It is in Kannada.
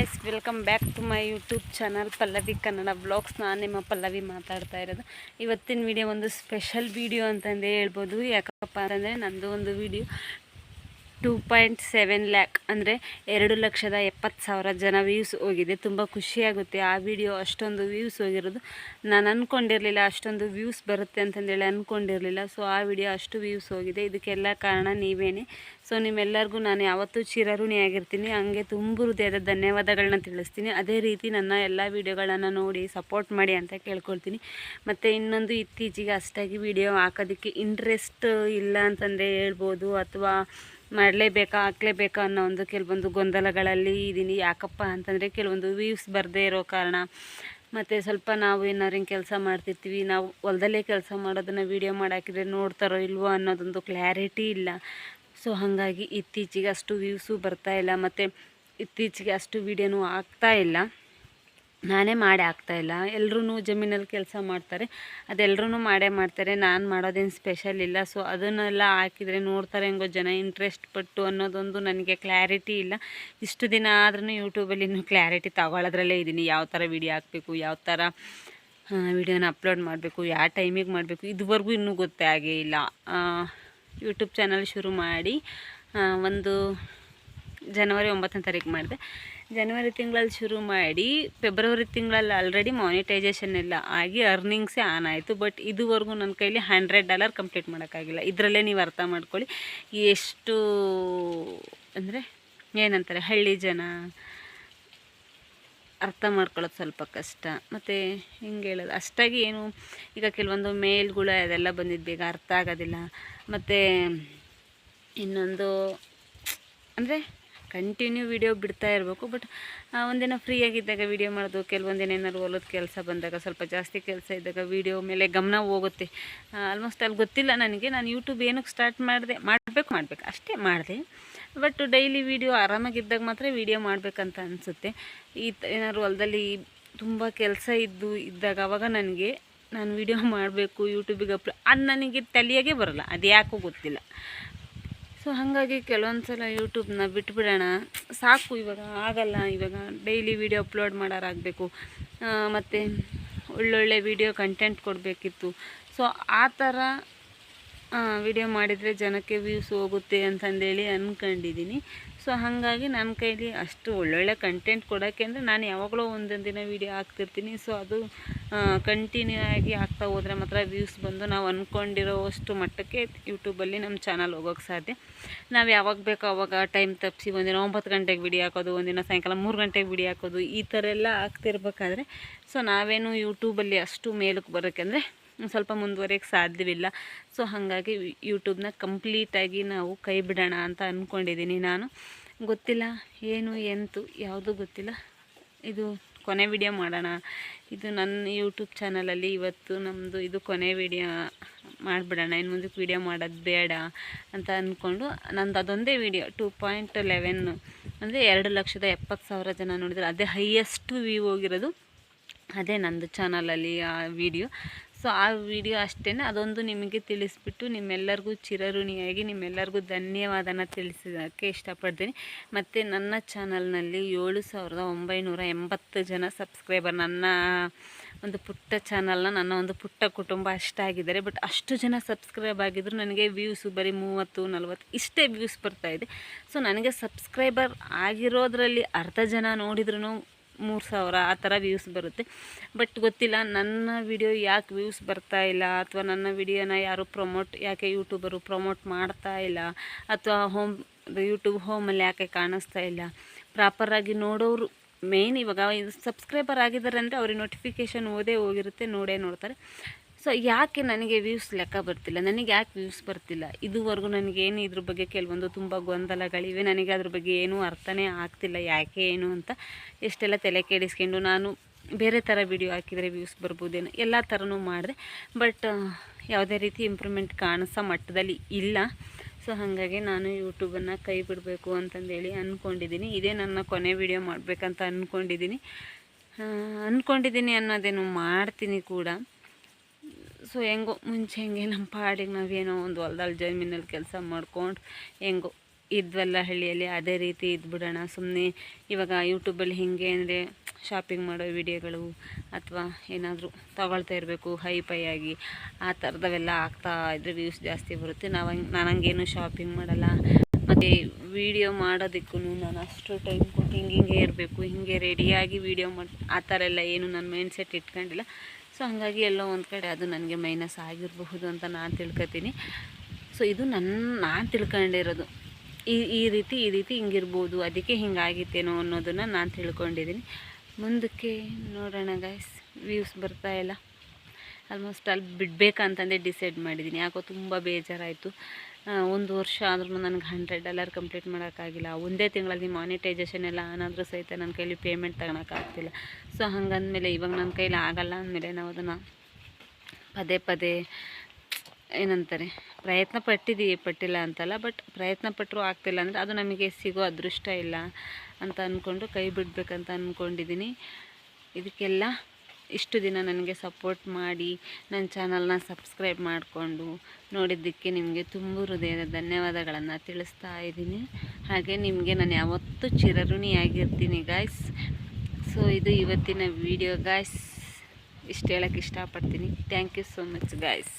Guys welcome back to my YouTube channel Pallavi Kannada blogs ನಾನು ನಿಮ್ಮ ಪಲ್ಲವಿ ಮಾತಾಡ್ತಾ ಇರೋದು. ಇವತ್ತಿನ ವಿಡಿಯೋ ಒಂದು ಸ್ಪೆಷಲ್ ವಿಡಿಯೋ ಅಂತಂದೇ ಹೇಳ್ಬೋದು. ಯಾಕಪ್ಪ ಅಂತಂದರೆ, ನಂದು ಒಂದು video two point seven lakh ಅಂದರೆ ಎರಡು ಲಕ್ಷದ ಎಪ್ಪತ್ತು ಸಾವಿರ ಜನ ವ್ಯೂಸ್ ಹೋಗಿದೆ. ತುಂಬ ಖುಷಿಯಾಗುತ್ತೆ ಆ ವಿಡಿಯೋ, ಅಷ್ಟೊಂದು ವ್ಯೂಸ್ ಹೋಗಿರೋದು. ನಾನು ಅಂದ್ಕೊಂಡಿರಲಿಲ್ಲ ಅಷ್ಟೊಂದು ವ್ಯೂಸ್ ಬರುತ್ತೆ ಅಂತಂದೇಳಿ ಅಂದ್ಕೊಂಡಿರಲಿಲ್ಲ ಸೊ ಆ ವಿಡಿಯೋ ಅಷ್ಟು ವ್ಯೂಸ್ ಹೋಗಿದೆ. ಇದಕ್ಕೆಲ್ಲ ಕಾರಣ ನೀವೇನೆ. ಸೊ ನಿಮ್ಮೆಲ್ಲರಿಗೂ ನಾನು ಯಾವತ್ತೂ ಚಿರಋಣಿಯಾಗಿರ್ತೀನಿ ಹಂಗೆ ತುಂಬ ಹೃದಯದ ಧನ್ಯವಾದಗಳನ್ನ ತಿಳಿಸ್ತೀನಿ. ಅದೇ ರೀತಿ ನನ್ನ ಎಲ್ಲ ವಿಡಿಯೋಗಳನ್ನು ನೋಡಿ ಸಪೋರ್ಟ್ ಮಾಡಿ ಅಂತ ಕೇಳ್ಕೊಳ್ತೀನಿ. ಮತ್ತು ಇನ್ನೊಂದು ಇತ್ತೀಚೆಗೆ ಅಷ್ಟಾಗಿ ವಿಡಿಯೋ ಹಾಕೋದಕ್ಕೆ ಇಂಟ್ರೆಸ್ಟ್ ಇಲ್ಲ ಅಂತಂದೇ ಹೇಳ್ಬೋದು ಅಥವಾ ಮಾಡಲೇಬೇಕಾ, ಹಾಕ್ಲೇಬೇಕಾ ಅನ್ನೋ ಒಂದು ಕೆಲವೊಂದು ಗೊಂದಲಗಳಲ್ಲಿ ಇದ್ದೀನಿ ಯಾಕಪ್ಪ ಅಂತಂದರೆ ಕೆಲವೊಂದು ವ್ಯೂಸ್ ಬರದೇ ಇರೋ ಕಾರಣ. ಮತ್ತು ಸ್ವಲ್ಪ ನಾವು ಏನಾರು ಹಿಂಗೆ ಕೆಲಸ ಮಾಡ್ತಿರ್ತೀವಿ. ನಾವು ಹೊಲದಲ್ಲೇ ಕೆಲಸ ಮಾಡೋದನ್ನು ವೀಡಿಯೋ ಮಾಡಾಕಿದ್ರೆ ನೋಡ್ತಾರೋ ಇಲ್ವೋ ಅನ್ನೋದೊಂದು ಕ್ಲಾರಿಟಿ ಇಲ್ಲ. ಸೊ ಹಾಗಾಗಿ ಇತ್ತೀಚೆಗೆ ಅಷ್ಟು ವ್ಯೂಸು ಬರ್ತಾ ಇಲ್ಲ. ಮತ್ತು ಇತ್ತೀಚೆಗೆ ಅಷ್ಟು ವೀಡಿಯೋನೂ ಆಗ್ತಾ ಇಲ್ಲ. ನಾನೇ ಮಾಡಿ ಆಗ್ತಾಯಿಲ್ಲ ಎಲ್ಲರೂ ಜಮೀನಲ್ಲಿ ಕೆಲಸ ಮಾಡ್ತಾರೆ. ಅದೆಲ್ಲರೂ ಮಾಡೇ ಮಾಡ್ತಾರೆ. ನಾನು ಮಾಡೋದೇನು ಸ್ಪೆಷಲ್ ಇಲ್ಲ. ಸೊ ಅದನ್ನೆಲ್ಲ ಹಾಕಿದರೆ ನೋಡ್ತಾರೆ ಹೆಂಗೋ ಜನ. ಇಂಟ್ರೆಸ್ಟ್ ಪಟ್ಟು ಅನ್ನೋದೊಂದು ನನಗೆ ಕ್ಲಾರಿಟಿ ಇಲ್ಲ. ಇಷ್ಟು ದಿನ ಆದ್ರೂ ಯೂಟ್ಯೂಬಲ್ಲಿ ಇನ್ನೂ ಕ್ಲಾರಿಟಿ ತಗೊಳ್ಳೋದ್ರಲ್ಲೇ ಇದ್ದೀನಿ ಯಾವ ಥರ ವಿಡಿಯೋ ಹಾಕಬೇಕು, ಯಾವ ಥರ ವಿಡಿಯೋನ ಅಪ್ಲೋಡ್ ಮಾಡಬೇಕು, ಯಾವ ಟೈಮಿಗೆ ಮಾಡಬೇಕು, ಇದುವರೆಗೂ ಇನ್ನೂ ಗೊತ್ತೇ ಆಗೇ ಇಲ್ಲ. ಯೂಟ್ಯೂಬ್ ಚಾನಲ್ ಶುರು ಮಾಡಿ ಒಂದು ಜನವರಿ ಒಂಬತ್ತನೇ ತಾರೀಕು ಮಾಡಿದೆ. ಜನವರಿ ತಿಂಗಳಲ್ಲಿ ಶುರು ಮಾಡಿ ಫೆಬ್ರವರಿ ತಿಂಗಳಲ್ಲಿ ಆಲ್ರೆಡಿ ಮಾನಿಟೈಸೇಷನ್ ಎಲ್ಲ ಆಗಿ ಅರ್ನಿಂಗ್ಸೇ ಆನ್ ಆಯಿತು. ಬಟ್ ಇದುವರೆಗೂ ನನ್ನ ಕೈಲಿ ಹಂಡ್ರೆಡ್ ಡಾಲರ್ ಕಂಪ್ಲೀಟ್ ಮಾಡೋಕ್ಕಾಗಿಲ್ಲ. ಇದರಲ್ಲೇ ನೀವು ಅರ್ಥ ಮಾಡ್ಕೊಳ್ಳಿ. ಎಷ್ಟು ಅಂದರೆ ಏನಂತಾರೆ? ಹಳ್ಳಿ ಜನ ಅರ್ಥ ಮಾಡ್ಕೊಳ್ಳೋದು ಸ್ವಲ್ಪ ಕಷ್ಟ. ಮತ್ತು ಹಿಂಗೆ ಹೇಳೋದು, ಅಷ್ಟಾಗಿ ಏನು ಈಗ ಕೆಲವೊಂದು ಮೇಲ್ಗಳು ಅದೆಲ್ಲ ಬಂದಿದ್ದು ಬೇಗ ಅರ್ಥ ಆಗೋದಿಲ್ಲ. ಮತ್ತು ಇನ್ನೊಂದು ಅಂದರೆ ಕಂಟಿನ್ಯೂ ವಿಡಿಯೋ ಬಿಡ್ತಾ ಇರಬೇಕು, ಬಟ್ ಒಂದಿನ ಫ್ರೀಯಾಗಿದ್ದಾಗ ವೀಡಿಯೋ ಮಾಡೋದು ಕೆಲವೊಂದಿನ ಏನಾದ್ರು ಹೊಲದ ಕೆಲಸ ಬಂದಾಗ ಸ್ವಲ್ಪ ಜಾಸ್ತಿ ಕೆಲಸ ಇದ್ದಾಗ ವೀಡಿಯೋ ಮೇಲೆ ಗಮನ ಹೋಗುತ್ತೆ. ಆಲ್ಮೋಸ್ಟ್ ಅಲ್ಲಿ ಗೊತ್ತಿಲ್ಲ ನನಗೆ, ನಾನು ಯೂಟ್ಯೂಬ್ ಏನಕ್ಕೆ ಸ್ಟಾರ್ಟ್ ಮಾಡಿದೆ, ಮಾಡಬೇಕು ಮಾಡಬೇಕು, ಅಷ್ಟೇ ಮಾಡಿದೆ. ಬಟ್ ಡೈಲಿ ವಿಡಿಯೋ ಆರಾಮಾಗಿದ್ದಾಗ ಮಾತ್ರ ವಿಡಿಯೋ ಮಾಡಬೇಕಂತ ಅನಿಸುತ್ತೆ. ಈ ಏನಾದ್ರು ಹೊಲದಲ್ಲಿ ತುಂಬ ಕೆಲಸ ಇದ್ದು, ಇದ್ದಾಗ ಅವಾಗ ನನಗೆ, ನಾನು ವೀಡಿಯೋ ಮಾಡಬೇಕು ಯೂಟ್ಯೂಬಿಗೆ ಅಪ್ಲೋ, ಅದು ನನಗೆ ತಲೆಯಾಗೆ ಬರೋಲ್ಲ ಅದು ಯಾಕೋ ಗೊತ್ತಿಲ್ಲ. ಸೊ ಹಾಗಾಗಿ ಕೆಲವೊಂದು ಸಲ ಯೂಟ್ಯೂಬ್ನ ಬಿಟ್ಬಿಡೋಣ. ಸಾಕು, ಇವಾಗ ಆಗಲ್ಲ, ಇವಾಗ ಡೈಲಿ ವೀಡಿಯೋ ಅಪ್ಲೋಡ್ ಮಾಡೋರಾಗಬೇಕು. ಮತ್ತು ಒಳ್ಳೊಳ್ಳೆ ವೀಡಿಯೋ ಕಂಟೆಂಟ್ ಕೊಡಬೇಕಿತ್ತು. ಸೊ ಆ ಥರ ವಿಡಿಯೋ ಮಾಡಿದರೆ ಜನಕ್ಕೆ ವ್ಯೂಸ್ ಹೋಗುತ್ತೆ ಅಂತಂದೇಳಿ ಅಂದ್ಕೊಂಡಿದ್ದೀನಿ ಸೊ ಹಾಗಾಗಿ ನನ್ನ ಕೈಲಿ ಅಷ್ಟು ಒಳ್ಳೊಳ್ಳೆ ಕಂಟೆಂಟ್ ಕೊಡೋಕ್ಕೆ ಅಂದರೆ ನಾನು ಯಾವಾಗಲೂ ಒಂದೊಂದು ದಿನ ವೀಡಿಯೋ ಹಾಕ್ತಿರ್ತೀನಿ. ಸೊ ಅದು ಕಂಟಿನ್ಯೂ ಆಗಿ ಆಗ್ತಾ ಹೋದರೆ ಮಾತ್ರ ವ್ಯೂಸ್ ಬಂದು ನಾವು ಅಂದ್ಕೊಂಡಿರೋವಷ್ಟು ಮಟ್ಟಕ್ಕೆ ಯೂಟ್ಯೂಬಲ್ಲಿ ನಮ್ಮ ಚಾನಲ್ ಹೋಗೋಕ್ಕೆ ಸಾಧ್ಯ. ನಾವು ಯಾವಾಗ ಬೇಕೋ ಅವಾಗ ಟೈಮ್ ತಪ್ಪಿಸಿ ಒಂದಿನ ಒಂಬತ್ತು ಗಂಟೆಗೆ ವಿಡಿಯೋ ಹಾಕೋದು, ಒಂದಿನ ಸಾಯಂಕಾಲ ಮೂರು ಗಂಟೆಗೆ ವಿಡಿಯೋ ಹಾಕೋದು, ಈ ಥರ ಎಲ್ಲ ಆಗ್ತಿರ್ಬೇಕಾದ್ರೆ ಸೊ ನಾವೇನು ಯೂಟ್ಯೂಬಲ್ಲಿ ಅಷ್ಟು ಮೇಲಕ್ಕೆ ಬರೋಕ್ಕೆ ಅಂದರೆ ಸ್ವಲ್ಪ ಮುಂದುವರಿಯೋಕ್ಕೆ ಸಾಧ್ಯವಿಲ್ಲ. ಸೊ ಹಾಗಾಗಿ ಯೂಟ್ಯೂಬ್ನ ಕಂಪ್ಲೀಟಾಗಿ ನಾವು ಕೈ ಬಿಡೋಣ ಅಂತ ಅಂದ್ಕೊಂಡಿದ್ದೀನಿ ನಾನು. ಗೊತ್ತಿಲ್ಲ, ಏನು, ಎಂತು, ಯಾವುದೂ ಗೊತ್ತಿಲ್ಲ. ಇದು ಕೊನೆ ವಿಡಿಯೋ ಮಾಡೋಣ. ಇದು ನನ್ನ ಯೂಟ್ಯೂಬ್ ಚಾನಲಲ್ಲಿ ಇವತ್ತು ನಮ್ಮದು ಇದು ಕೊನೆ ವಿಡಿಯೋ ಮಾಡಿಬಿಡೋಣ. ಇನ್ನು ಮುಂದಕ್ಕೆ ವಿಡಿಯೋ ಮಾಡೋದು ಬೇಡ ಅಂತ ಅಂದ್ಕೊಂಡು ನಂದು ಅದೊಂದೇ ವಿಡಿಯೋ ಟೂ ಪಾಯಿಂಟ್ ಲೆವೆನ್ನು ಅಂದರೆ ಎರಡು ಲಕ್ಷದ ಎಪ್ಪತ್ತು ಸಾವಿರ ಜನ ನೋಡಿದರೆ ಅದೇ ಹೈಯೆಸ್ಟ್ ವ್ಯೂ ಹೋಗಿರೋದು. ಅದೇ ನಂದು ಚಾನಲಲ್ಲಿ ಆ ವಿಡಿಯೋ ಸೊ ಆ ವಿಡಿಯೋ ಅಷ್ಟೇ ಅದೊಂದು ನಿಮಗೆ ತಿಳಿಸ್ಬಿಟ್ಟು ನಿಮ್ಮೆಲ್ಲರಿಗೂ ಚಿರಋಣಿಯಾಗಿ ನಿಮ್ಮೆಲ್ಲರಿಗೂ ಧನ್ಯವಾದನ ತಿಳಿಸೋಕ್ಕೆ ಇಷ್ಟಪಡ್ತೀನಿ. ಮತ್ತು ನನ್ನ ಚಾನಲ್ನಲ್ಲಿ ಏಳು ಸಾವಿರದ ಒಂಬೈನೂರ ಎಂಬತ್ತು ಜನ ಸಬ್ಸ್ಕ್ರೈಬರ್, ನನ್ನ ಒಂದು ಪುಟ್ಟ ಚಾನಲ್ನ, ನನ್ನ ಒಂದು ಪುಟ್ಟ ಕುಟುಂಬ ಅಷ್ಟಾಗಿದ್ದಾರೆ. ಬಟ್ ಅಷ್ಟು ಜನ ಸಬ್ಸ್ಕ್ರೈಬ್ ಆಗಿದ್ರು ನನಗೆ ವ್ಯೂಸು ಬರೀ ಮೂವತ್ತು, ನಲ್ವತ್ತು, ಇಷ್ಟೇ ವ್ಯೂಸ್ ಬರ್ತಾಯಿದೆ ಸೊ ನನಗೆ ಸಬ್ಸ್ಕ್ರೈಬರ್ ಆಗಿರೋದ್ರಲ್ಲಿ ಅರ್ಧ ಜನ ನೋಡಿದ್ರೂ ಮೂರು ಸಾವಿರ ಆ ಥರ ವ್ಯೂಸ್ ಬರುತ್ತೆ. ಬಟ್ ಗೊತ್ತಿಲ್ಲ, ನನ್ನ ವಿಡಿಯೋ ಯಾಕೆ ವ್ಯೂಸ್ ಬರ್ತಾ ಇಲ್ಲ? ಅಥವಾ ನನ್ನ ವಿಡಿಯೋನ ಯಾರು ಪ್ರಮೋಟ್ ಯಾಕೆ ಯೂಟ್ಯೂಬರು ಪ್ರಮೋಟ್ ಮಾಡ್ತಾ ಇಲ್ಲ? ಅಥವಾ ಹೋಮ್ ಯೂಟ್ಯೂಬ್ ಹೋಮಲ್ಲಿ ಯಾಕೆ ಕಾಣಿಸ್ತಾ ಇಲ್ಲ? ಪ್ರಾಪರಾಗಿ ನೋಡೋರು ಮೇಯ್ನ್ ಇವಾಗ ಸಬ್ಸ್ಕ್ರೈಬರ್ ಆಗಿದ್ದಾರೆ ಅಂದರೆ ಅವ್ರಿಗೆ ನೋಟಿಫಿಕೇಷನ್ ಓದೇ ಹೋಗಿರುತ್ತೆ, ನೋಡೇ ನೋಡ್ತಾರೆ. ಸೊ ಯಾಕೆ ನನಗೆ ವ್ಯೂಸ್ ಲೆಕ್ಕ ಬರ್ತಿಲ್ಲ? ನನಗೆ ಯಾಕೆ ವ್ಯೂಸ್ ಬರ್ತಿಲ್ಲ? ಇದುವರೆಗೂ ನನಗೇನು ಇದ್ರ ಬಗ್ಗೆ ಕೆಲವೊಂದು ತುಂಬ ಗೊಂದಲಗಳಿವೆ. ನನಗೆ ಅದ್ರ ಬಗ್ಗೆ ಏನೂ ಅರ್ಥನೇ ಆಗ್ತಿಲ್ಲ. ಯಾಕೆ, ಏನು ಅಂತ ಎಷ್ಟೆಲ್ಲ ತಲೆ ಕೆಡಿಸ್ಕೊಂಡು ನಾನು ಬೇರೆ ಥರ ವಿಡಿಯೋ ಹಾಕಿದರೆ ವ್ಯೂಸ್ ಬರ್ಬೋದೇನೋ ಎಲ್ಲ ಥರನೂ ಮಾಡಿದೆ. ಬಟ್ ಯಾವುದೇ ರೀತಿ ಇಂಪ್ರೂವ್ಮೆಂಟ್ ಕಾಣಿಸೋ ಮಟ್ಟದಲ್ಲಿ ಇಲ್ಲ. ಸೊ ಹಾಗಾಗಿ ನಾನು ಯೂಟ್ಯೂಬನ್ನು ಕೈ ಬಿಡಬೇಕು ಅಂತಂದೇಳಿ ಅಂದ್ಕೊಂಡಿದ್ದೀನಿ ಇದೇ ನನ್ನ ಕೊನೆ ವಿಡಿಯೋ ಮಾಡಬೇಕಂತ ಅಂದ್ಕೊಂಡಿದ್ದೀನಿ ಅಂದ್ಕೊಂಡಿದ್ದೀನಿ ಅನ್ನೋದೇನು ಮಾಡ್ತೀನಿ ಕೂಡ. ಸೊ ಹೆಂಗೋ ಮುಂಚೆ ಹೆಂಗೆ ನಮ್ಮ ಪಾಡಿಗೆ ನಾವೇನೋ ಒಂದು ಹೊಲ್ದಲ್ಲಿ ಜಮೀನಲ್ಲಿ ಕೆಲಸ ಮಾಡ್ಕೊಂಡು ಹೆಂಗೋ ಇದ್ವಲ್ಲ ಹಳ್ಳಿಯಲ್ಲಿ ಅದೇ ರೀತಿ ಇದ್ಬಿಡೋಣ. ಸುಮ್ಮನೆ ಇವಾಗ ಯೂಟ್ಯೂಬಲ್ಲಿ ಹಿಂಗೆ ಅಂದರೆ ಶಾಪಿಂಗ್ ಮಾಡೋ ವಿಡಿಯೋಗಳು ಅಥವಾ ಏನಾದರೂ ತಗೊಳ್ತಾ ಇರಬೇಕು ಹೈ ಪೈ ಆಗಿ ಆ ಥರದವೆಲ್ಲ ಆಗ್ತಾ ಇದ್ರೆ ವ್ಯೂಸ್ ಜಾಸ್ತಿ ಬರುತ್ತೆ. ನಾವು ನಾನು ಹಂಗೇನು ಶಾಪಿಂಗ್ ಮಾಡಲ್ಲ. ಮತ್ತು ವಿಡಿಯೋ ಮಾಡೋದಕ್ಕೂ ನಾನು ಅಷ್ಟು ಟೈಮ್ ಕೊಟ್ಟು ಹಿಂಗೆ ಹಿಂಗೆ ಇರಬೇಕು, ಹಿಂಗೆ ರೆಡಿಯಾಗಿ ವೀಡಿಯೋ ಮಾಡಿ, ಆ ಥರ ಎಲ್ಲ ಏನು ನನ್ನ ಮೈಂಡ್ ಸೆಟ್ ಇಟ್ಕೊಂಡಿಲ್ಲ. ಸೊ ಹಾಗಾಗಿ ಎಲ್ಲೋ ಒಂದು ಕಡೆ ಅದು ನನಗೆ ಮೈನಸ್ ಆಗಿರಬಹುದು ಅಂತ ನಾನು ತಿಳ್ಕೊತೀನಿ. ಸೊ ಇದು ನನ್ನ ನಾನು ತಿಳ್ಕೊಂಡಿರೋದು. ಈ ಈ ರೀತಿ ಈ ರೀತಿ ಹಿಂಗಿರ್ಬೋದು, ಅದಕ್ಕೆ ಹಿಂಗಾಗಿತ್ತೇನೋ ಅನ್ನೋದನ್ನು ನಾನು ತಿಳ್ಕೊಂಡಿದ್ದೀನಿ ಮುಂದಕ್ಕೆ ನೋಡೋಣ ಗೈಸ್ ವ್ಯೂಸ್ ಬರ್ತಾ ಇಲ್ಲ. ಆಲ್ಮೋಸ್ಟ್ ಅಲ್ಲಿ ಬಿಡಬೇಕಂತಂದೇ ಡಿಸೈಡ್ ಮಾಡಿದ್ದೀನಿ ಯಾಕೋ ತುಂಬ ಬೇಜಾರಾಯಿತು. ಒಂದು ವರ್ಷ ಆದ್ರೂ ನನಗೆ ಹಂಡ್ರೆಡ್ ಡಾಲರ್ ಕಂಪ್ಲೀಟ್ ಮಾಡೋಕ್ಕಾಗಿಲ್ಲ. ಒಂದೇ ತಿಂಗಳಲ್ಲಿ ಮಾನಿಟೈಸೇಷನ್ ಎಲ್ಲ ಆನ್ ಸಹಿತ ನನ್ನ ಕೈಲಿ ಪೇಮೆಂಟ್ ತಗೊಳಕ್ಕಾಗ್ತಿಲ್ಲ ಸೊ ಹಂಗಂದಮೇಲೆ ಇವಾಗ ನನ್ನ ಕೈಲಿ ಆಗಲ್ಲ ಅಂದಮೇಲೆ ನಾವು ಅದನ್ನು ಪದೇ ಪದೇ ಏನಂತಾರೆ, ಪ್ರಯತ್ನ ಪಟ್ಟಿದ್ದೀವಿ ಪಟ್ಟಿಲ್ಲ ಅಂತಲ್ಲ ಬಟ್ ಪ್ರಯತ್ನ ಪಟ್ಟರು ಆಗ್ತಿಲ್ಲ ಅಂದರೆ ಅದು ನಮಗೆ ಸಿಗೋ ಅದೃಷ್ಟ ಇಲ್ಲ ಅಂತ ಅಂದ್ಕೊಂಡು ಕೈ ಬಿಡಬೇಕಂತ ಅಂದ್ಕೊಂಡಿದ್ದೀನಿ ಇದಕ್ಕೆಲ್ಲ ಇಷ್ಟು ದಿನ ನನಗೆ ಸಪೋರ್ಟ್ ಮಾಡಿ ನನ್ನ ಚಾನಲ್ನ ಸಬ್ಸ್ಕ್ರೈಬ್ ಮಾಡಿಕೊಂಡು ನೋಡಿದ್ದಕ್ಕೆ ನಿಮಗೆ ತುಂಬ ಹೃದಯದ ಧನ್ಯವಾದಗಳನ್ನು ತಿಳಿಸ್ತಾ ಇದ್ದೀನಿ. ಹಾಗೆ ನಿಮಗೆ ನಾನು ಯಾವತ್ತೂ ಚಿರಋಣಿಯಾಗಿರ್ತೀನಿ ಗಾಯ್ಸ್ ಸೊ ಇದು ಇವತ್ತಿನ ವಿಡಿಯೋ ಗಾಯ್ಸ್ ಇಷ್ಟು ಹೇಳೋಕ್ಕೆ ಇಷ್ಟಪಡ್ತೀನಿ. Thank you so much guys